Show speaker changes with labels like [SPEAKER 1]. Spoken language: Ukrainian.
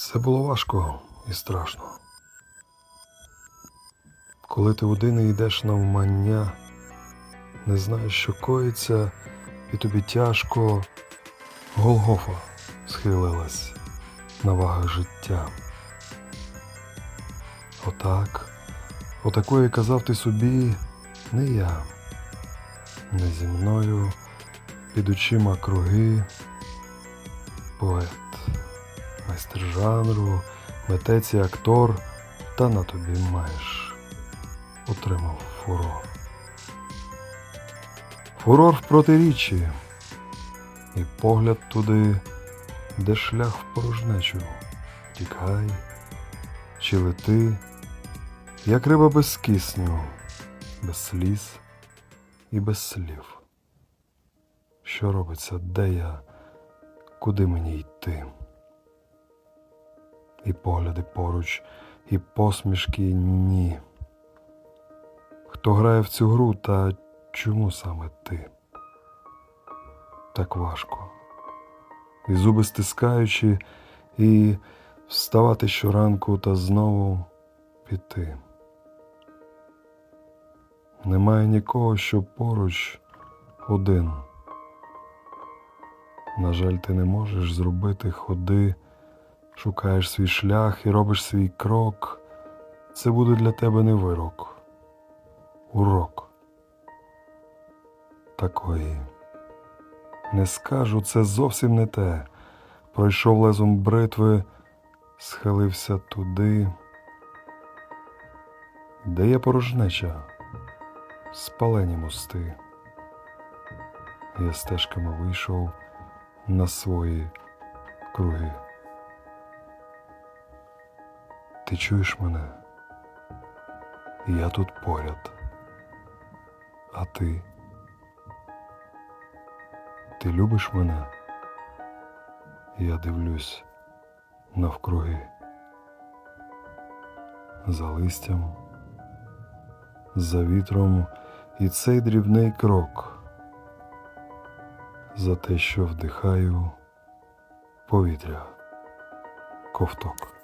[SPEAKER 1] Це було важко і страшно. Коли ти один і йдеш навмання, не знаєш, що коїться, і тобі тяжко, Голгофа схилилась на вагах життя. Отак, отакої казав ти собі, не я, не зі мною, під очима круги, поет, майстер жанру, митець і актор, та на тобі маєш, отримав фурор. Фурор в протиріччі, і погляд туди, де шлях в порожнечу. Тікай, чи лети, як риба без кисню, без сліз і без слів. Що робиться, де я, куди мені йти? І погляди поруч, і посмішки ні. Хто грає в цю гру, та чому саме ти? Так важко. І зуби стискаючи, і вставати щоранку та знову піти. Немає нікого, що поруч один. На жаль, ти не можеш зробити ходи, шукаєш свій шлях і робиш свій крок. Це буде для тебе не вирок, урок. Такої. Не скажу, це зовсім не те. Пройшов лезом бритви, схилився туди, де є порожнеча, спалені мости. Я стежками вийшов на свої круги. Ти чуєш мене? Я тут поряд. А ти? Ти любиш мене? Я дивлюсь навкруги. За листям, за вітром і цей дрібний крок. За те, що вдихаю повітря ковток.